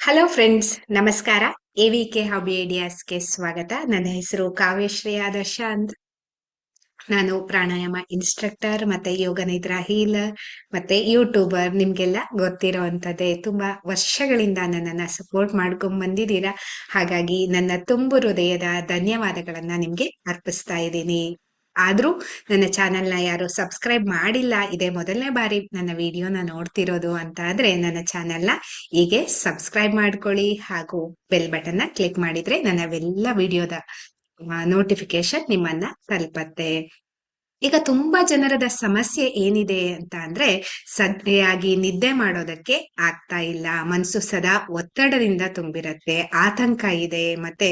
Hello friends ನಮಸ್ಕಾರ. A V K hobby ಐಡಿಯಾಸ್ಗೆ ಸ್ವಾಗತ. ನನ್ನ ಹೆಸರು ಕಾವ್ಯಶ್ರೀ ಆದರ್ಶ ಅಂತ ನಾನು ಪ್ರಾಣಾಯಾಮ ಇನ್ಸ್ಟ್ರಕ್ಟರ್ ಮತ್ತೆ ಯೋಗ ನಿದ್ರಾ ಹೀಲರ್ ಮತ್ತೆ ಯೂಟ್ಯೂಬರ್ ನಿಮ್ಗೆಲ್ಲ ಗೊತ್ತಿರೋ ಅಂತದ್ದೇ ತುಂಬಾ ವರ್ಷಗಳಿಂದ ನನ್ನನ್ನ ಸಪೋರ್ಟ್ ಮಾಡ್ಕೊಂಡ್ ಬಂದಿದ್ದೀರಾ. ಹಾಗಾಗಿ ನನ್ನ ತುಂಬು ಹೃದಯದ ಧನ್ಯವಾದಗಳನ್ನ ನಿಮ್ಗೆ ಅರ್ಪಿಸ್ತಾ ಇದ್ದೀನಿ. ಆದ್ರೂ ನನ್ನ ಚಾನೆಲ್ನ ಯಾರು ಸಬ್ಸ್ಕ್ರೈಬ್ ಮಾಡಿಲ್ಲ, ಇದೇ ಮೊದಲನೇ ಬಾರಿ ನನ್ನ ವಿಡಿಯೋನ ನೋಡ್ತಿರೋದು ಅಂತ ಆದರೆ ನನ್ನ ಚಾನೆಲ್ನ ಹೀಗೆ ಸಬ್ಸ್ಕ್ರೈಬ್ ಮಾಡ್ಕೊಳ್ಳಿ ಹಾಗೂ ಬೆಲ್ ಬಟನ್ನ ಕ್ಲಿಕ್ ಮಾಡಿದ್ರೆ ಎಲ್ಲ ವಿಡಿಯೋದ ನೋಟಿಫಿಕೇಶನ್ ನಿಮ್ಮನ್ನ ತಲುಪತ್ತೆ. ಈಗ ತುಂಬಾ ಜನರದ ಸಮಸ್ಯೆ ಏನಿದೆ ಅಂತ ಅಂದ್ರೆ ಸದ್ಯಾಗಿ ನಿದ್ದೆ ಮಾಡೋದಕ್ಕೆ ಆಗ್ತಾ ಇಲ್ಲ, ಮನಸ್ಸು ಸದಾ ಒತ್ತಡದಿಂದ ತುಂಬಿರತ್ತೆ, ಆತಂಕ ಇದೆ, ಮತ್ತೆ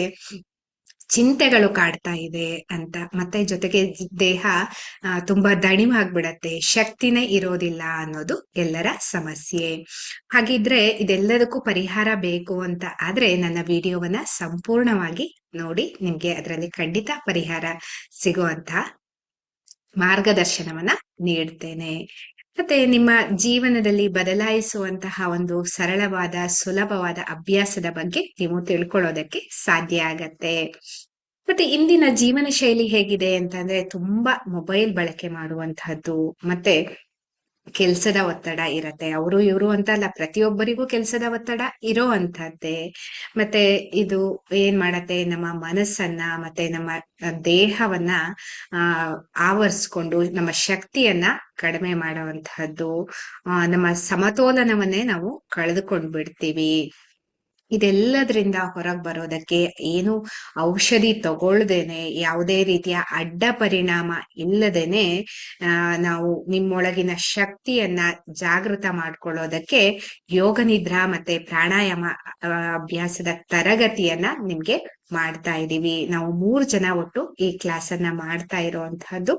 ಚಿಂತೆಗಳು ಕಾಡ್ತಾ ಇದೆ ಅಂತ. ಮತ್ತೆ ಜೊತೆಗೆ ದೇಹ ತುಂಬಾ ದಣಿವಾಗ್ಬಿಡತ್ತೆ ಶಕ್ತಿನೇ ಇರೋದಿಲ್ಲ ಅನ್ನೋದು ಎಲ್ಲರ ಸಮಸ್ಯೆ. ಹಾಗಿದ್ರೆ ಇದೆಲ್ಲದಕ್ಕೂ ಪರಿಹಾರ ಬೇಕು ಅಂತ ಆದ್ರೆ ನನ್ನ ವಿಡಿಯೋವನ್ನ ಸಂಪೂರ್ಣವಾಗಿ ನೋಡಿ ನಿಮ್ಗೆ ಅದರಲ್ಲಿ ಖಂಡಿತ ಪರಿಹಾರ ಸಿಗುವಂತ ಮಾರ್ಗದರ್ಶನವನ್ನ ನೀಡ್ತೇನೆ. ಮತ್ತೆ ನಿಮ್ಮ ಜೀವನದಲ್ಲಿ ಬದಲಾಯಿಸುವಂತಹ ಒಂದು ಸರಳವಾದ, ಸುಲಭವಾದ ಅಭ್ಯಾಸದ ಬಗ್ಗೆ ನೀವು ತಿಳ್ಕೊಳ್ಳೋದಕ್ಕೆ ಸಾಧ್ಯ ಆಗತ್ತೆ. ಮತ್ತೆ ಇಂದಿನ ಜೀವನ ಶೈಲಿ ಹೇಗಿದೆ ಅಂತಂದ್ರೆ ತುಂಬಾ ಮೊಬೈಲ್ ಬಳಕೆ ಮಾಡುವಂತಹದ್ದು, ಮತ್ತೆ ಕೆಲ್ಸದ ಒತ್ತಡ ಇರತ್ತೆ. ಅವರು ಇವರು ಅಂತ ಅಲ್ಲ ಪ್ರತಿಯೊಬ್ಬರಿಗೂ ಕೆಲ್ಸದ ಒತ್ತಡ ಇರೋ ಅಂತದ್ದೇ. ಮತ್ತೆ ಇದು ಏನ್ ಮಾಡತ್ತೆ, ನಮ್ಮ ಮನಸ್ಸನ್ನ ಮತ್ತೆ ನಮ್ಮ ದೇಹವನ್ನ ಆವರಿಸ್ಕೊಂಡು ನಮ್ಮ ಶಕ್ತಿಯನ್ನ ಕಡಿಮೆ ಮಾಡುವಂತಹದ್ದು ನಮ್ಮ ಸಮತೋಲನವನ್ನೇ ನಾವು ಕಳೆದುಕೊಂಡ್ ಬಿಡ್ತೀವಿ ಇದೆಲ್ಲದ್ರಿಂದ ಹೊರಗ್ ಬರೋದಕ್ಕೆ ಏನು ಔಷಧಿ ತಗೊಳ್ದೇನೆ, ಯಾವುದೇ ರೀತಿಯ ಅಡ್ಡ ಪರಿಣಾಮ ಇಲ್ಲದೇನೆ ನಾವು ನಿಮ್ಮೊಳಗಿನ ಶಕ್ತಿಯನ್ನ ಜಾಗೃತ ಮಾಡ್ಕೊಳ್ಳೋದಕ್ಕೆ ಯೋಗ ನಿದ್ರಾ ಮತ್ತೆ ಪ್ರಾಣಾಯಾಮ ಅಭ್ಯಾಸದ ತರಗತಿಯನ್ನ ನಿಮ್ಗೆ ಮಾಡ್ತಾ ಇದೀವಿ. ನಾವು ಮೂರ್ ಜನ ಒಟ್ಟು ಈ ಕ್ಲಾಸ್ ಅನ್ನ ಮಾಡ್ತಾ ಇರುವಂತಹದ್ದು.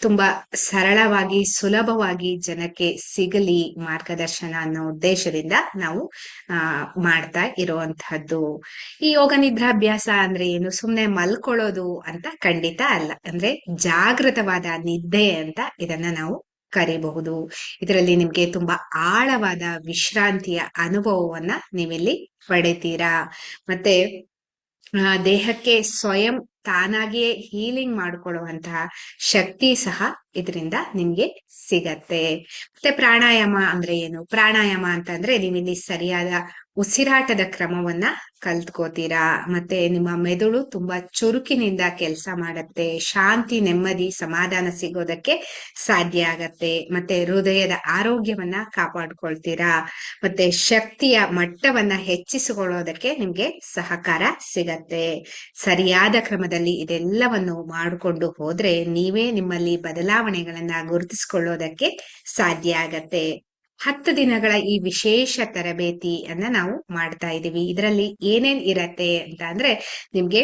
ತುಂಬಾ ಸರಳವಾಗಿ, ಸುಲಭವಾಗಿ ಜನಕ್ಕೆ ಸಿಗಲಿ ಮಾರ್ಗದರ್ಶನ ಅನ್ನೋ ಉದ್ದೇಶದಿಂದ ನಾವು, ಆ, ಮಾಡ್ತಾ ಇರುವಂತಹದ್ದು. ಈ ಯೋಗ ನಿದ್ರಾಭ್ಯಾಸ ಅಂದ್ರೆ ಏನು? ಸುಮ್ನೆ ಮಲ್ಕೊಳ್ಳೋದು ಅಂತ ಖಂಡಿತ ಅಲ್ಲ. ಅಂದ್ರೆ ಜಾಗೃತವಾದ ನಿದ್ದೆ ಅಂತ ಇದನ್ನ ನಾವು ಕರಿಬಹುದು. ಇದರಲ್ಲಿ ನಿಮ್ಗೆ ತುಂಬಾ ಆಳವಾದ ವಿಶ್ರಾಂತಿಯ ಅನುಭವವನ್ನ ನೀವಿಲ್ಲಿ ಪಡಿತೀರಾ? ಮತ್ತೆ ದೇಹಕ್ಕೆ ಸ್ವಯಂ ತಾನಾಗಿಯೇ ಹೀಲಿಂಗ್ ಮಾಡ್ಕೊಳ್ಳುವಂತಹ ಶಕ್ತಿ ಸಹ ಇದರಿಂದ ನಿಮ್ಗೆ ಸಿಗತ್ತೆ. ಮತ್ತೆ ಪ್ರಾಣಾಯಾಮ ಅಂದ್ರೆ ಏನು? ಪ್ರಾಣಾಯಾಮ ಅಂತಂದ್ರೆ ನೀವಿಲ್ಲಿ ಸರಿಯಾದ ಉಸಿರಾಟದ ಕ್ರಮವನ್ನ ಕಲ್ತ್ಕೋತೀರಾ? ಮತ್ತೆ ನಿಮ್ಮ ಮೆದುಳು ತುಂಬಾ ಚುರುಕಿನಿಂದ ಕೆಲಸ ಮಾಡತ್ತೆ, ಶಾಂತಿ, ನೆಮ್ಮದಿ, ಸಮಾಧಾನ ಸಿಗೋದಕ್ಕೆ ಸಾಧ್ಯ ಆಗತ್ತೆ, ಮತ್ತೆ ಹೃದಯದ ಆರೋಗ್ಯವನ್ನ ಕಾಪಾಡ್ಕೊಳ್ತೀರಾ? ಮತ್ತೆ ಶಕ್ತಿಯ ಮಟ್ಟವನ್ನ ಹೆಚ್ಚಿಸಿಕೊಳ್ಳೋದಕ್ಕೆ ನಿಮ್ಗೆ ಸಹಕಾರ ಸಿಗತ್ತೆ. ಸರಿಯಾದ ಕ್ರಮದಲ್ಲಿ ಇದೆಲ್ಲವನ್ನು ಮಾಡಿಕೊಂಡು ಹೋದ್ರೆ ನೀವೇ ನಿಮ್ಮಲ್ಲಿ ಬದಲಾವಣೆಗಳನ್ನ ಗುರುತಿಸಿಕೊಳ್ಳೋದಕ್ಕೆ ಸಾಧ್ಯ ಆಗತ್ತೆ. ಹತ್ತು ದಿನಗಳ ಈ ವಿಶೇಷ ತರಬೇತಿ ಅನ್ನ ನಾವು ಮಾಡ್ತಾ ಇದೀವಿ. ಇದರಲ್ಲಿ ಏನೇನ್ ಇರತ್ತೆ ಅಂತ ಅಂದ್ರೆ ನಿಮ್ಗೆ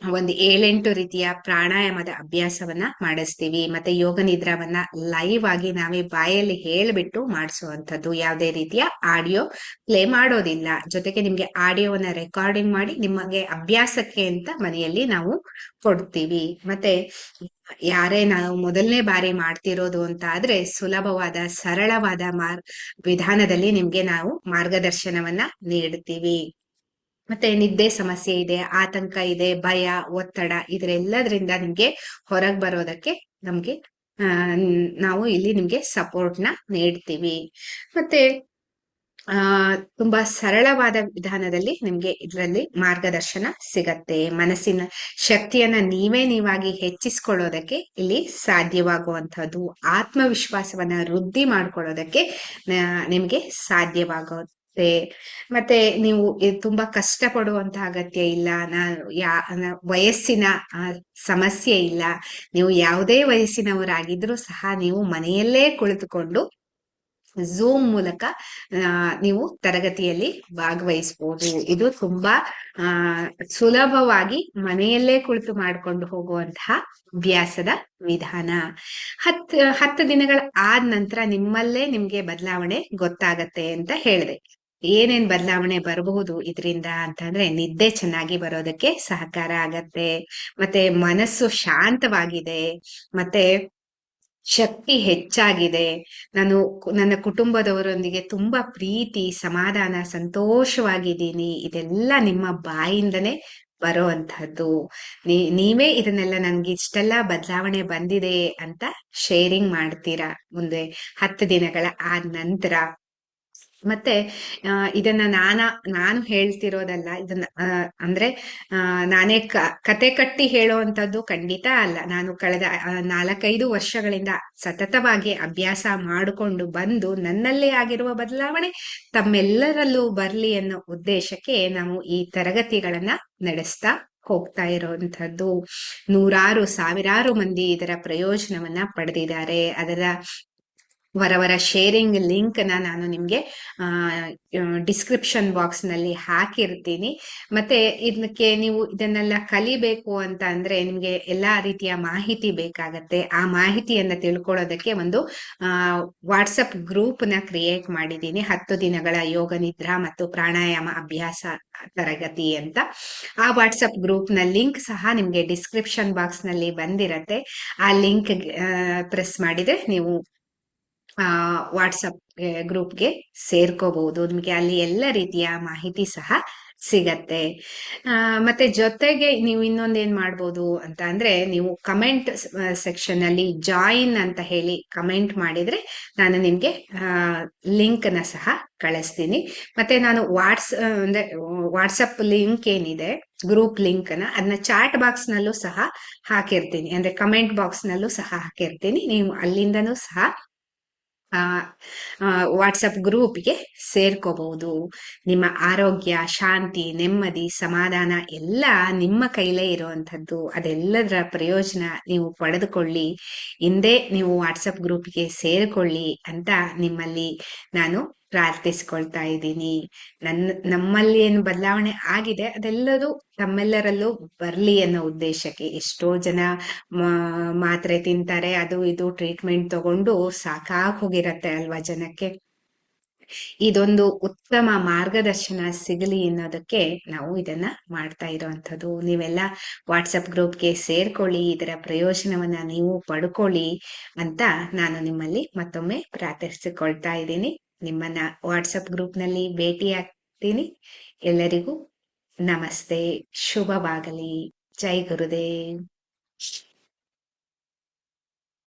ಒಂದು ಏಳೆಂಟು ರೀತಿಯ ಪ್ರಾಣಾಯಾಮದ ಅಭ್ಯಾಸವನ್ನ ಮಾಡಿಸ್ತೀವಿ. ಮತ್ತೆ ಯೋಗ ನಿದ್ರಾವನ್ನ ಲೈವ್ ಆಗಿ ನಾವೇ ಬಾಯಲ್ಲಿ ಹೇಳ್ಬಿಟ್ಟು ಮಾಡಿಸುವಂತದ್ದು ಯಾವುದೇ ರೀತಿಯ ಆಡಿಯೋ ಪ್ಲೇ ಮಾಡೋದಿಲ್ಲ. ಜೊತೆಗೆ ನಿಮ್ಗೆ ಆಡಿಯೋವನ್ನ ರೆಕಾರ್ಡಿಂಗ್ ಮಾಡಿ ನಿಮಗೆ ಅಭ್ಯಾಸಕ್ಕೆ ಅಂತ ಮನೆಯಲ್ಲಿ ನಾವು ಕೊಡ್ತೀವಿ. ಮತ್ತೆ ಯಾರೇ ನಾವು ಮೊದಲನೇ ಬಾರಿ ಮಾಡ್ತಿರೋದು ಅಂತ ಆದ್ರೆ ಸುಲಭವಾದ, ಸರಳವಾದ ಮಾರ್, ವಿಧಾನದಲ್ಲಿ ನಿಮ್ಗೆ ನಾವು ಮಾರ್ಗದರ್ಶನವನ್ನ ನೀಡ್ತೀವಿ. ಮತ್ತೆ ನಿದ್ದೆ ಸಮಸ್ಯೆ ಇದೆ, ಆತಂಕ ಇದೆ, ಭಯ, ಒತ್ತಡ ಇದ್ರೆಲ್ಲದ್ರಿಂದ ನಿಮ್ಗೆ ಹೊರಗ್ ಬರೋದಕ್ಕೆ ನಮ್ಗೆ ನಾವು ಇಲ್ಲಿ ನಿಮ್ಗೆ ಸಪೋರ್ಟ್ನ ನೀಡ್ತೀವಿ. ಮತ್ತೆ ಆ, ತುಂಬಾ ಸರಳವಾದ ವಿಧಾನದಲ್ಲಿ ನಿಮ್ಗೆ ಇದರಲ್ಲಿ ಮಾರ್ಗದರ್ಶನ ಸಿಗತ್ತೆ. ಮನಸ್ಸಿನ ಶಕ್ತಿಯನ್ನ ನೀವೇ ನೀವಾಗಿ ಹೆಚ್ಚಿಸ್ಕೊಳ್ಳೋದಕ್ಕೆ ಇಲ್ಲಿ ಸಾಧ್ಯವಾಗುವಂತಹದ್ದು ಆತ್ಮವಿಶ್ವಾಸವನ್ನ ವೃದ್ಧಿ ಮಾಡ್ಕೊಳ್ಳೋದಕ್ಕೆ ನಿಮ್ಗೆ ಸಾಧ್ಯವಾಗುತ್ತೆ. ಮತ್ತೆ ನೀವು ತುಂಬಾ ಕಷ್ಟ ಪಡುವಂತ ಅಗತ್ಯ ಇಲ್ಲ ನಾನು ವಯಸ್ಸಿನ ಸಮಸ್ಯೆ ಇಲ್ಲ. ನೀವು ಯಾವುದೇ ವಯಸ್ಸಿನವರಾಗಿದ್ರೂ ಸಹ ನೀವು ಮನೆಯಲ್ಲೇ ಕುಳಿತುಕೊಂಡು ಝೂಮ್ ಮೂಲಕ ನೀವು ತರಗತಿಯಲ್ಲಿ ಭಾಗವಹಿಸಬಹುದು ಇದು ತುಂಬಾ ಸುಲಭವಾಗಿ ಮನೆಯಲ್ಲೇ ಕುಳಿತು ಮಾಡ್ಕೊಂಡು ಹೋಗುವಂತಹ ಅಭ್ಯಾಸದ ವಿಧಾನ. ಹತ್, ಹತ್ತು ದಿನಗಳ ಆದ ನಂತರ ನಿಮ್ಮಲ್ಲೇ ನಿಮ್ಗೆ ಬದಲಾವಣೆ ಗೊತ್ತಾಗತ್ತೆ ಅಂತ ಹೇಳಿದೆ. ಏನೇನ್ ಬದಲಾವಣೆ ಬರಬಹುದು ಇದರಿಂದ ಅಂತಂದ್ರೆ ನಿದ್ದೆ ಚೆನ್ನಾಗಿ ಬರೋದಕ್ಕೆ ಸಹಕಾರ ಆಗತ್ತೆ. ಮತ್ತೆ ಮನಸ್ಸು ಶಾಂತವಾಗಿದೆ. ಮತ್ತೆ ಶಕ್ತಿ ಹೆಚ್ಚಾಗಿದೆ. ನಾನು ನನ್ನ ಕುಟುಂಬದವರೊಂದಿಗೆ ತುಂಬಾ ಪ್ರೀತಿ, ಸಮಾಧಾನ, ಸಂತೋಷವಾಗಿದ್ದೀನಿ. ಇದೆಲ್ಲ ನಿಮ್ಮ ಬಾಯಿಂದನೇ ಬರೋವಂಥದ್ದು. ನೀ, ನೀವೇ ಇದನ್ನೆಲ್ಲ ನನ್ಗೆ ಇಷ್ಟೆಲ್ಲ ಬದಲಾವಣೆ ಬಂದಿದೆ ಅಂತ ಶೇರಿಂಗ್ ಮಾಡ್ತೀರಾ? ಮುಂದೆ ಹತ್ತು ದಿನಗಳ ಆದ ನಂತರ. ಮತ್ತೆ ಇದನ್ನ ನಾನ, ನಾನು ಹೇಳ್ತಿರೋದಲ್ಲ, ಇದನ್ನ ಅಂದ್ರೆ ನಾನೇ ಕತೆ ಕಟ್ಟಿ ಹೇಳುವಂತದ್ದು ಖಂಡಿತ ಅಲ್ಲ. ನಾನು ಕಳೆದ ನಾಲ್ಕೈದು ವರ್ಷಗಳಿಂದ ಸತತವಾಗಿ ಅಭ್ಯಾಸ ಮಾಡಿಕೊಂಡು ಬಂದು ನನ್ನಲ್ಲೇ ಆಗಿರುವ ಬದಲಾವಣೆ, ತಮ್ಮೆಲ್ಲರಲ್ಲೂ ಬರ್ಲಿ ಅನ್ನೋ ಉದ್ದೇಶಕ್ಕೆ ನಾವು ಈ ತರಗತಿಗಳನ್ನ ನಡೆಸ್ತಾ ಹೋಗ್ತಾ ಇರುವಂತಹದ್ದು ನೂರಾರು, ಸಾವಿರಾರು ಮಂದಿ ಇದರ ಪ್ರಯೋಜನವನ್ನ ಪಡೆದಿದ್ದಾರೆ. ಅದರ ವರವರ ಶೇರಿಂಗ್ ಲಿಂಕ್ ನಾನು ನಿಮ್ಗೆ ಡಿಸ್ಕ್ರಿಪ್ಷನ್ ಬಾಕ್ಸ್ನಲ್ಲಿ ಹಾಕಿರ್ತೀನಿ. ಮತ್ತೆ ಇದಕ್ಕೆ ನೀವು ಇದನ್ನೆಲ್ಲ ಕಲಿಬೇಕು ಅಂತ ಅಂದ್ರೆ ನಿಮ್ಗೆ ಎಲ್ಲಾ ರೀತಿಯ ಮಾಹಿತಿ ಬೇಕಾಗತ್ತೆ. ಆ ಮಾಹಿತಿಯನ್ನ ತಿಳ್ಕೊಳ್ಳೋದಕ್ಕೆ ಒಂದು ವಾಟ್ಸಪ್ ಗ್ರೂಪ್ನ ಕ್ರಿಯೇಟ್ ಮಾಡಿದ್ದೀನಿ. ಹತ್ತು ದಿನಗಳ ಯೋಗ ನಿದ್ರಾ ಮತ್ತು ಪ್ರಾಣಾಯಾಮ ಅಭ್ಯಾಸ ತರಗತಿ ಅಂತ. ಆ ವಾಟ್ಸಪ್ ಗ್ರೂಪ್ನ ಲಿಂಕ್ ಸಹ ನಿಮ್ಗೆ ಡಿಸ್ಕ್ರಿಪ್ಷನ್ ಬಾಕ್ಸ್ನಲ್ಲಿ ಬಂದಿರತ್ತೆ. ಆ ಲಿಂಕ್ ಪ್ರೆಸ್ ಮಾಡಿದ್ರೆ ನೀವು ವಾಟ್ಸಪ್ ಗ್ರೂಪ್ಗೆ ಸೇರ್ಕೋಬಹುದು ನಿಮಗೆ ಅಲ್ಲಿ ಎಲ್ಲ ರೀತಿಯ ಮಾಹಿತಿ ಸಹ ಸಿಗತ್ತೆ. ಆ, ಮತ್ತೆ ಜೊತೆಗೆ ನೀವು ಇನ್ನೊಂದೇನ್ ಮಾಡ್ಬೋದು ಅಂತ ಅಂದ್ರೆ ನೀವು ಕಮೆಂಟ್ ಸೆಕ್ಷನ್ ಅಲ್ಲಿ ಜಾಯಿನ್ ಅಂತ ಹೇಳಿ ಕಮೆಂಟ್ ಮಾಡಿದ್ರೆ ನಾನು ನಿಮ್ಗೆ ಲಿಂಕ್ನ ಸಹ ಕಳಿಸ್ತೀನಿ. ಮತ್ತೆ ನಾನು ವಾಟ್ಸ್ ಅಂದ್ರೆ ವಾಟ್ಸಪ್ ಲಿಂಕ್ ಏನಿದೆ ಗ್ರೂಪ್ ಲಿಂಕ್ನ ಅದನ್ನ ಚಾಟ್ ಬಾಕ್ಸ್ ನಲ್ಲೂ ಸಹ ಹಾಕಿರ್ತೀನಿ. ಅಂದ್ರೆ ಕಮೆಂಟ್ ಬಾಕ್ಸ್ ನಲ್ಲೂ ಸಹ ಹಾಕಿರ್ತೀನಿ. ನೀವು ಅಲ್ಲಿಂದನೂ ಸಹ ವಾಟ್ಸಪ್ ಗ್ರೂಪ್ಗೆ ಸೇರ್ಕೋಬಹುದು. ನಿಮ್ಮ ಆರೋಗ್ಯ, ಶಾಂತಿ, ನೆಮ್ಮದಿ, ಸಮಾಧಾನ ಎಲ್ಲ ನಿಮ್ಮ ಕೈಲೇ ಇರುವಂಥದ್ದು. ಅದೆಲ್ಲದರ ಪ್ರಯೋಜನ ನೀವು ಪಡೆದುಕೊಳ್ಳಿ. ಹಿಂದೆ ನೀವು ವಾಟ್ಸಪ್ ಗ್ರೂಪ್ಗೆ ಸೇರ್ಕೊಳ್ಳಿ ಅಂತ ನಿಮ್ಮಲ್ಲಿ ನಾನು ಪ್ರಾರ್ಥಿಸ್ಕೊಳ್ತಾ ಇದ್ದೀನಿ ನನ್ನ ನಮ್ಮಲ್ಲಿ ಏನು ಬದಲಾವಣೆ ಆಗಿದೆ, ಅದೆಲ್ಲದೂ ತಮ್ಮೆಲ್ಲರಲ್ಲೂ ಬರ್ಲಿ ಅನ್ನೋ ಉದ್ದೇಶಕ್ಕೆ. ಎಷ್ಟೋ ಜನ ಮಾತ್ರೆ ತಿಂತಾರೆ, ಅದು ಇದು ಟ್ರೀಟ್ಮೆಂಟ್ ತಗೊಂಡು ಸಾಕಾಗ್ ಹೋಗಿರತ್ತೆ ಅಲ್ವಾ ಜನಕ್ಕೆ? ಇದೊಂದು ಉತ್ತಮ ಮಾರ್ಗದರ್ಶನ ಸಿಗಲಿ ಅನ್ನೋದಕ್ಕೆ ನಾವು ಇದನ್ನ ಮಾಡ್ತಾ ಇರುವಂತದ್ದು ನೀವೆಲ್ಲ ವಾಟ್ಸಪ್ ಗ್ರೂಪ್ಗೆ ಸೇರ್ಕೊಳ್ಳಿ, ಇದರ ಪ್ರಯೋಜನವನ್ನ ನೀವು ಪಡ್ಕೊಳ್ಳಿ ಅಂತ ನಾನು ನಿಮ್ಮಲ್ಲಿ ಮತ್ತೊಮ್ಮೆ ಪ್ರಾರ್ಥಿಸಿಕೊಳ್ತಾ ಇದ್ದೀನಿ. ನಿಮ್ಮನ್ನ ವಾಟ್ಸಪ್ ಗ್ರೂಪ್ನಲ್ಲಿ ಭೇಟಿ ಆಗ್ತೀನಿ. ಎಲ್ಲರಿಗೂ ನಮಸ್ತೆ. ಶುಭವಾಗಲಿ. ಜೈ ಗುರುದೇವ್.